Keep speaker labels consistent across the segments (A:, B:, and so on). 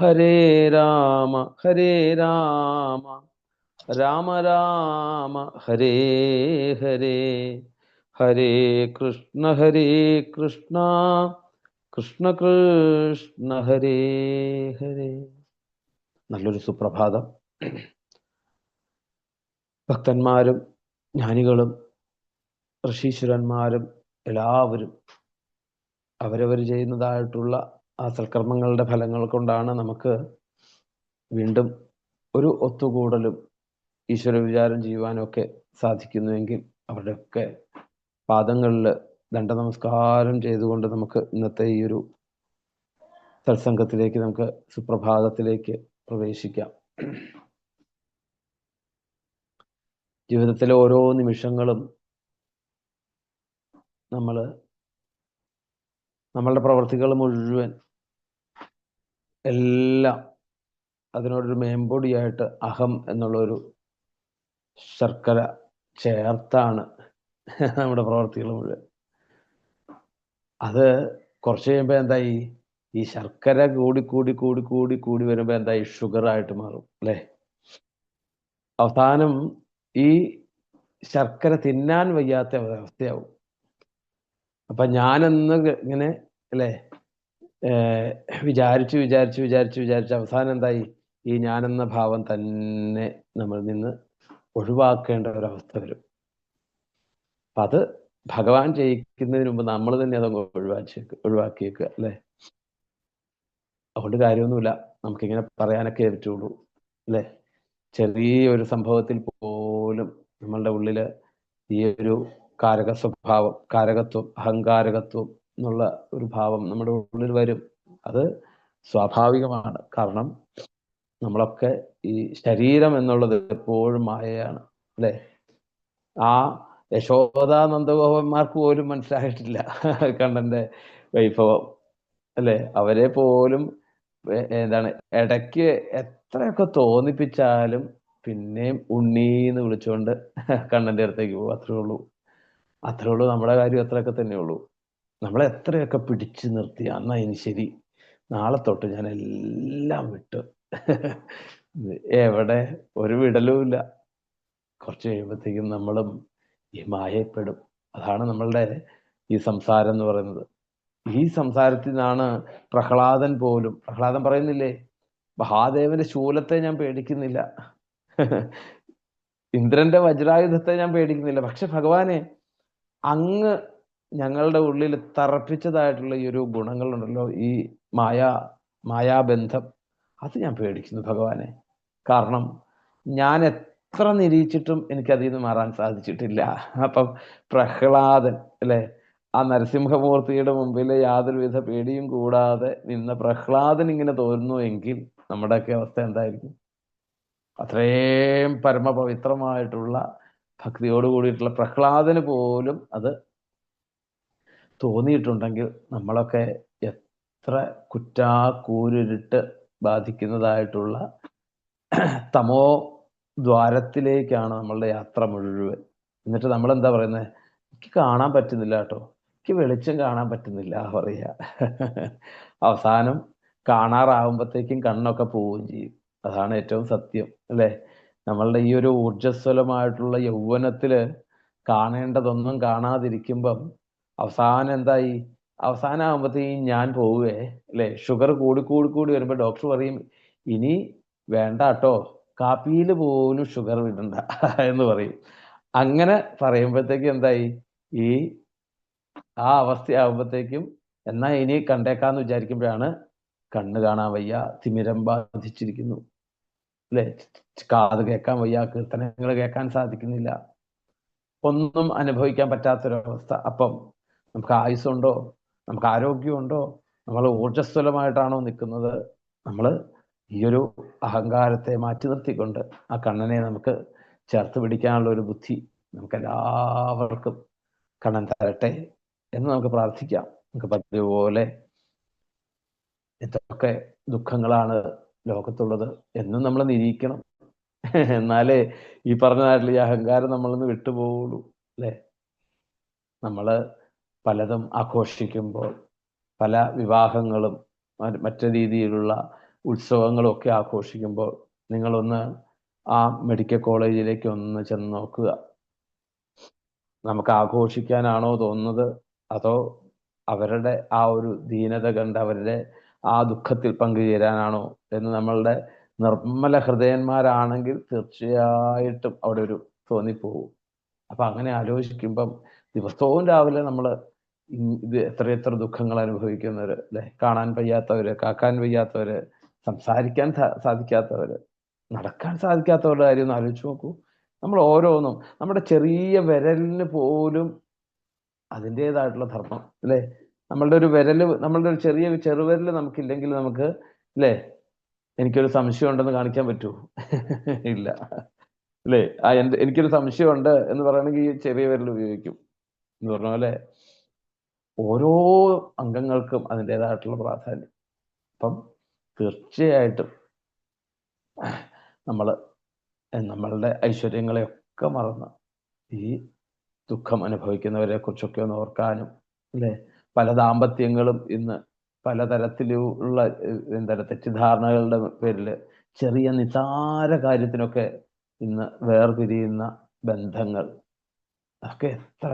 A: ഹരേ രാമ ഹരേ രാമ. രാമ രാമ ഹരേ ഹരേ. ഹരേ കൃഷ്ണ ഹരേ കൃഷ്ണ. കൃഷ്ണ കൃഷ്ണ ഹരേ ഹരേ. നല്ലൊരു സുപ്രഭാതം. ഭക്തന്മാരും ജ്ഞാനികളും ഋഷീശ്വരന്മാരും എല്ലാവരും അവരവർ ചെയ്യുന്നതായിട്ടുള്ള ആ സൽക്കർമ്മങ്ങളുടെ ഫലങ്ങൾ കൊണ്ടാണ് നമുക്ക് വീണ്ടും ഒരു ഒത്തുകൂടലും ഈശ്വര വിചാരം ചെയ്യുവാനൊക്കെ സാധിക്കുന്നുവെങ്കിൽ അവരുടെയൊക്കെ പാദങ്ങളിൽ ദണ്ഡ നമസ്കാരം ചെയ്തുകൊണ്ട് നമുക്ക് ഇന്നത്തെ ഈ ഒരു സത്സംഗത്തിലേക്ക് നമുക്ക് സുപ്രഭാതത്തിലേക്ക് പ്രവേശിക്കാം. ജീവിതത്തിലെ ഓരോ നിമിഷങ്ങളും നമ്മൾ നമ്മളുടെ പ്രവർത്തികൾ മുഴുവൻ എല്ലാം അതിനോടൊരു മേമ്പൊടിയായിട്ട് അഹം എന്നുള്ളൊരു ശർക്കര ചേർത്താണ് നമ്മുടെ പ്രവർത്തികൾ മുഴുവൻ. അത് കുറച്ച് കഴിയുമ്പോൾ എന്തായി? ഈ ശർക്കര കൂടി കൂടി കൂടി കൂടി കൂടി വരുമ്പോൾ എന്തായി? ഷുഗറായിട്ട് മാറും അല്ലേ? അവസാനം ഈ ശർക്കര തിന്നാൻ വയ്യാത്ത അവസ്ഥയാവും അപ്പൊ ഞാനെന്ന് ഇങ്ങനെ അല്ലേ? വിചാരിച്ചു വിചാരിച്ചു വിചാരിച്ചു വിചാരിച്ച് അവസാനം എന്തായി? ഈ ഞാനെന്ന ഭാവം തന്നെ നമ്മൾ നിന്ന് ഒഴിവാക്കേണ്ട ഒരവസ്ഥ വരും. അപ്പൊ അത് ഭഗവാൻ ചെയ്യിക്കുന്നതിന് മുമ്പ് നമ്മൾ തന്നെ അതങ്ങ് ഒഴിവാക്കിയേക്ക് ഒഴിവാക്കിയേക്കുക അല്ലേ? അതുകൊണ്ട് കാര്യമൊന്നുമില്ല. നമുക്കിങ്ങനെ പറയാനൊക്കെ പറ്റുള്ളൂ അല്ലേ? ചെറിയൊരു സംഭവത്തിൽ പോലും നമ്മളുടെ ഉള്ളിൽ ഈ ഒരു കാരക സ്വഭാവം കാരകത്വം അഹങ്കാരകത്വം എന്നുള്ള ഒരു ഭാവം നമ്മുടെ ഉള്ളിൽ വരും. അത് സ്വാഭാവികമാണ്. കാരണം നമ്മളൊക്കെ ഈ ശരീരം എന്നുള്ളത് എപ്പോഴും മായയാണ്. അല്ലെ? ആ യശോദാ നന്ദഗോപന്മാർക്ക് പോലും മനസ്സിലായിട്ടില്ല കണ്ണന്റെ വൈഭവം. അല്ലെ? അവരെ പോലും എന്താണ് ഇടയ്ക്ക് എത്രയൊക്കെ തോന്നിപ്പിച്ചാലും പിന്നെയും ഉണ്ണീന്ന് വിളിച്ചുകൊണ്ട് കണ്ണന്റെ അടുത്തേക്ക് പോകും അത്രേ ഉള്ളൂ. അത്രേ ഉള്ളൂ നമ്മുടെ കാര്യം അത്രയൊക്കെ തന്നെ ഉള്ളൂ നമ്മളെ എത്രയൊക്കെ പിടിച്ചു നിർത്തി. എന്നാ ഇനി ശരി. നാളെ തൊട്ട് ഞാൻ എല്ലാം വിട്ടു. എവിടെ? ഒരു വിടലുമില്ല കുറച്ച് കഴിയുമ്പോഴത്തേക്കും നമ്മളും ഈ മായപ്പെടും. അതാണ് നമ്മളുടെ ഈ സംസാരം എന്ന് പറയുന്നത്. ഈ സംസാരത്തിൽ നിന്നാണ് പ്രഹ്ലാദൻ പോലും പ്രഹ്ലാദൻ പറയുന്നില്ലേ മഹാദേവന്റെ ശൂലത്തെ ഞാൻ പേടിക്കുന്നില്ല. ഇന്ദ്രന്റെ വജ്രായുധത്തെ ഞാൻ പേടിക്കുന്നില്ല. പക്ഷെ ഭഗവാനെ അങ്ങ് ഞങ്ങളുടെ ഉള്ളിൽ തറപ്പിച്ചതായിട്ടുള്ള ഈ ഒരു ഗുണങ്ങളുണ്ടല്ലോ ഈ മായ മായാബന്ധം. അത് ഞാൻ പേടിക്കുന്നു ഭഗവാനെ. കാരണം ഞാൻ എത്ര നിരീക്ഷിച്ചിട്ടും എനിക്ക് അതിൽ നിന്ന് മാറാൻ സാധിച്ചിട്ടില്ല. അപ്പം പ്രഹ്ലാദൻ അല്ലെ? ആ നരസിംഹമൂർത്തിയുടെ മുമ്പിൽ യാതൊരുവിധ പേടിയും കൂടാതെ നിന്ന പ്രഹ്ലാദൻ ഇങ്ങനെ തോന്നുന്നു എങ്കിൽ നമ്മുടെയൊക്കെ അവസ്ഥ എന്തായിരിക്കും? അത്രയും പരമപവിത്രമായിട്ടുള്ള ഭക്തിയോട് കൂടിയിട്ടുള്ള പ്രഹ്ലാദന് പോലും അത് തോന്നിയിട്ടുണ്ടെങ്കിൽ നമ്മളൊക്കെ എത്ര കുറ്റാക്കൂരിട്ട് ബാധിക്കുന്നതായിട്ടുള്ള തമോ ദ്വാരത്തിലേക്കാണ് നമ്മളുടെ യാത്ര മുഴുവൻ. എന്നിട്ട് നമ്മൾ എന്താ പറയുന്നത് എനിക്ക് കാണാൻ പറ്റുന്നില്ല കേട്ടോ. എനിക്ക് വെളിച്ചം കാണാൻ പറ്റുന്നില്ല പറയുക അവസാനം കാണാറാവുമ്പോഴത്തേക്കും കണ്ണൊക്കെ പോവുകയും ചെയ്യും. അതാണ് ഏറ്റവും സത്യം അല്ലേ? നമ്മളുടെ ഈ ഒരു ഊർജസ്വലമായിട്ടുള്ള യൗവനത്തിൽ കാണേണ്ടതൊന്നും കാണാതിരിക്കുമ്പം അവസാനം എന്തായി? അവസാനം ആകുമ്പോഴത്തേക്കും ഞാൻ പോവുകയെ അല്ലേ? ഷുഗർ കൂടി കൂടി കൂടി വരുമ്പോൾ ഡോക്ടർ പറയും ഇനി വേണ്ട കേട്ടോ കാപ്പിയിൽ പോലും ഷുഗർ വിടണ്ട എന്ന് പറയും. അങ്ങനെ പറയുമ്പോഴത്തേക്കും എന്തായി? ഈ ആ അവസ്ഥയാകുമ്പോഴത്തേക്കും എന്നാ ഇനി കണ്ടേക്കാന്ന് വിചാരിക്കുമ്പോഴാണ് കണ്ണ് കാണാൻ വയ്യ തിമിരം ബാധിച്ചിരിക്കുന്നു അല്ലെ? കാത് കേൾക്കാൻ വയ്യ കീർത്തനങ്ങൾ കേൾക്കാൻ സാധിക്കുന്നില്ല. ഒന്നും അനുഭവിക്കാൻ പറ്റാത്തൊരവസ്ഥ. അപ്പം നമുക്ക് ആയുസ്സുണ്ടോ? നമുക്ക് ആരോഗ്യമുണ്ടോ? നമ്മൾ ഊർജസ്വലമായിട്ടാണോ നിൽക്കുന്നത്? നമ്മൾ ഈ ഒരു അഹങ്കാരത്തെ മാറ്റി നിർത്തിക്കൊണ്ട് ആ കണ്ണനെ നമുക്ക് ചേർത്ത് പിടിക്കാനുള്ള ഒരു ബുദ്ധി നമുക്ക് എല്ലാവർക്കും കണ്ണൻ തരട്ടെ എന്ന് നമുക്ക് പ്രാർത്ഥിക്കാം. നമുക്ക് പതിവ് പോലെ എന്തൊക്കെ ദുഃഖങ്ങളാണ് ലോകത്തുള്ളത്. എന്നും നമ്മൾ നിരീക്കണം. എന്നാലേ ഈ പറഞ്ഞതായിട്ടുള്ള ഈ അഹങ്കാരം നമ്മളിന്ന് വിട്ടുപോകുള്ളൂ അല്ലേ? നമ്മൾ പലതും ആഘോഷിക്കുമ്പോൾ പല വിവാഹങ്ങളും മറ്റു രീതിയിലുള്ള ഉത്സവങ്ങളും ഒക്കെ ആഘോഷിക്കുമ്പോൾ നിങ്ങളൊന്ന് ആ മെഡിക്കൽ കോളേജിലേക്ക് ഒന്ന് ചെന്ന് നോക്കുക. നമുക്ക് ആഘോഷിക്കാനാണോ തോന്നുന്നത്? അതോ അവരുടെ ആ ഒരു ദീനത കണ്ട് അവരുടെ ആ ദുഃഖത്തിൽ പങ്കുചേരാനാണോ എന്ന് നമ്മളുടെ നിർമ്മല ഹൃദയന്മാരാണെങ്കിൽ തീർച്ചയായിട്ടും അവിടെ ഒരു തോന്നിപ്പോവും. അപ്പൊ അങ്ങനെ ആലോചിക്കുമ്പം ദിവസവും രാവിലെ നമ്മൾ ഇത് എത്രയെത്ര ദുഃഖങ്ങൾ അനുഭവിക്കുന്നവര് അല്ലെ കാണാൻ വയ്യാത്തവര് കാക്കാൻ വയ്യാത്തവര് സംസാരിക്കാൻ സാധിക്കാത്തവര് നടക്കാൻ സാധിക്കാത്തവരുടെ കാര്യം ഒന്ന് ആലോചിച്ച് നോക്കൂ. നമ്മൾ ഓരോന്നും നമ്മുടെ ചെറിയ വിരലിന് പോലും അതിന്റെതായിട്ടുള്ള ധർമ്മം അല്ലേ നമ്മളുടെ ഒരു വിരൽ നമ്മളുടെ ഒരു ചെറിയ ചെറുവിരൽ നമുക്കില്ലെങ്കിൽ നമുക്ക് അല്ലേ എനിക്കൊരു സംശയം ഉണ്ടെന്ന് കാണിക്കാൻ പറ്റൂ. ഇല്ല. അല്ലേ ആ എന്റെ എനിക്കൊരു സംശയമുണ്ട് എന്ന് പറയണമെങ്കിൽ ചെറിയ വിരൽ ഉപയോഗിക്കും എന്ന് പറഞ്ഞ പോലെ ഓരോ അംഗങ്ങൾക്കും അതിന്റെതായിട്ടുള്ള പ്രാധാന്യം. അപ്പം തീർച്ചയായിട്ടും നമ്മൾ നമ്മളുടെ ഐശ്വര്യങ്ങളെയൊക്കെ മറന്ന് ഈ ദുഃഖം അനുഭവിക്കുന്നവരെ കുറിച്ചൊക്കെ ഒന്ന് ഓർക്കാനും അല്ലേ? പല ദാമ്പത്യങ്ങളും ഇന്ന് പലതരത്തിലുള്ള എന്താ തെറ്റിദ്ധാരണകളുടെ പേരിൽ ചെറിയ നിസാര കാര്യത്തിനൊക്കെ ഇന്ന് വേർപിരിയുന്ന ബന്ധങ്ങൾ. ഒക്കെ എത്ര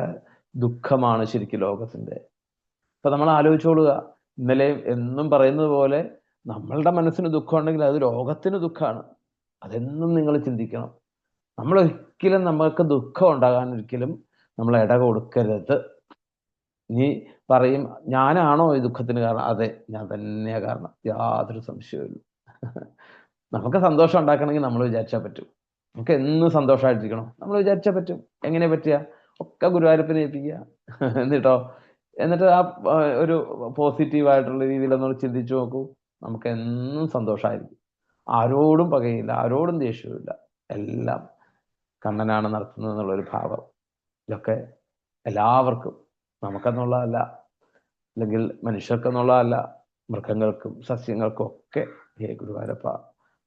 A: ദുഃഖമാണ് ശരിക്കും ലോകത്തിന്റെ ഇപ്പൊ നമ്മൾ ആലോചിച്ചോളുക. ഇന്നലെ എന്നും പറയുന്നത് പോലെ നമ്മളുടെ മനസ്സിന് ദുഃഖമുണ്ടെങ്കിൽ അത് ലോകത്തിന് ദുഃഖമാണ് അതെന്നും നിങ്ങൾ ചിന്തിക്കണം. നമ്മൾ ഒരിക്കലും നമ്മൾക്ക് ദുഃഖം ഉണ്ടാകാൻ ഒരിക്കലും നമ്മൾ ഇട കൊടുക്കരുത്. ഇനി പറയും ഞാനാണോ ഈ ദുഃഖത്തിന് കാരണം? അതെ ഞാൻ തന്നെയാ കാരണം. യാതൊരു സംശയവും നമുക്ക് സന്തോഷം ഉണ്ടാക്കണമെങ്കിൽ നമ്മൾ വിചാരിച്ചാൽ പറ്റും. നമുക്ക് എന്നും സന്തോഷമായിട്ടിരിക്കണം. നമ്മൾ വിചാരിച്ചാൽ പറ്റും. എങ്ങനെ പറ്റുക? ഒക്കെ ഗുരുവായൂരപ്പനെ ഏൽപ്പിക്കുക. എന്നിട്ടോ? എന്നിട്ട് ആ ഒരു പോസിറ്റീവ് ആയിട്ടുള്ള രീതിയിൽ ഒന്ന് ചിന്തിച്ചു നോക്കൂ. നമുക്ക് എന്നും സന്തോഷമായിരിക്കും ആരോടും പകയില്ല ആരോടും ദേഷ്യവുമില്ല. എല്ലാം കണ്ണനാണ് നടത്തുന്നത് എന്നുള്ളൊരു ഭാവം. ഇതൊക്കെ എല്ലാവർക്കും നമുക്കെന്നുള്ളതല്ല. അല്ലെങ്കിൽ മനുഷ്യർക്കെന്നുള്ളതല്ല. മൃഗങ്ങൾക്കും സസ്യങ്ങൾക്കും ഒക്കെ ഹേ ഗുരുവായൂരപ്പ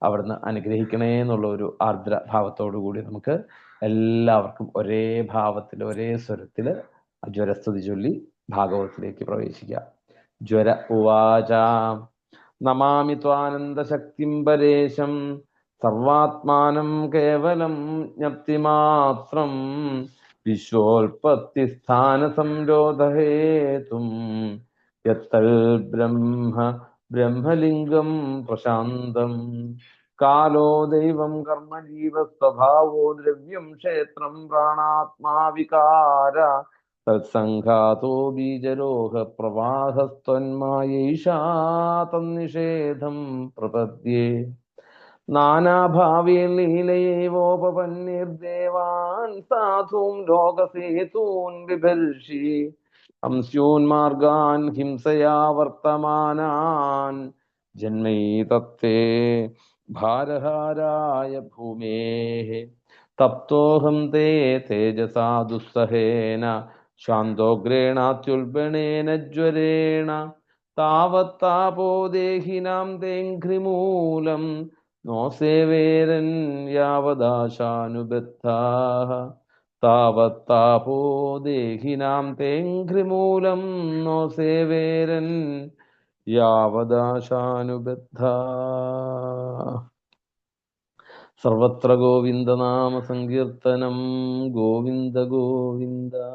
A: അവിടുന്ന് അനുഗ്രഹിക്കണേ എന്നുള്ള ഒരു ആർദ്ര ഭാവത്തോടു കൂടി നമുക്ക് എല്ലാവർക്കും ഒരേ ഭാവത്തിൽ ഒരേ സ്വരത്തിൽ അജ്വരസ്തുതി ചൊല്ലി ഭാഗവതത്തിലേക്ക് പ്രവേശിക്കാം ജ്വര ഉവാച. നമാമി ത്വാനന്ദശക്തിം പരേശം സർവാത്മാനം കേവലം ജ്ഞപ്തിമാത്രം. വിശ്വോൽപത്തിസ്ഥാനസംരോധഹേതും. യത്തൽ ബ്രഹ്മ ബ്രഹ്മലിംഗം പ്രശാന്തം. കാലോ ദൈവം കർമ്മ ജീവസ്വഭാവോ ദ്രവ്യം ക്ഷേത്രം പ്രാണാത്മാ വികാര തത്സംഘാതോ ബീജരോഹ പ്രവാഹസ്ത്വന്മായേഷാ തന്നിഷേധം പ്രപദ്യേ നാനാഭാവേ ലീലയേവോപപന്നിർദേവാൻ സാധൂൻ ലോകസേതൂൻ വിഭർഷി ഹംസ്യോന്മാർഗാൻ ഹിംസയാ വർത്തമാനാൻ ജന്മൈതത്തെ ഭാരഹാരായ ഭൂമേः തപ്തോഹം തേ തേജസാ ദുസ്സഹേന ശാന്തോഗ്രേണാത്യുൽബണേന ജ്വരേണ താവത്താപോ ദേഹിനാം തേഘ്രിമൂലം നോ സേവേരൻ താവത്താപോ ദേഹിനാം തേഘ്രിമൂലം നോ സേവേരൻ യാവദാശാനുബദ്ധ സർവത്ര ഗോവിന്ദനാമ സങ്കീർത്തനം. ഗോവിന്ദ ഗോവിന്ദ.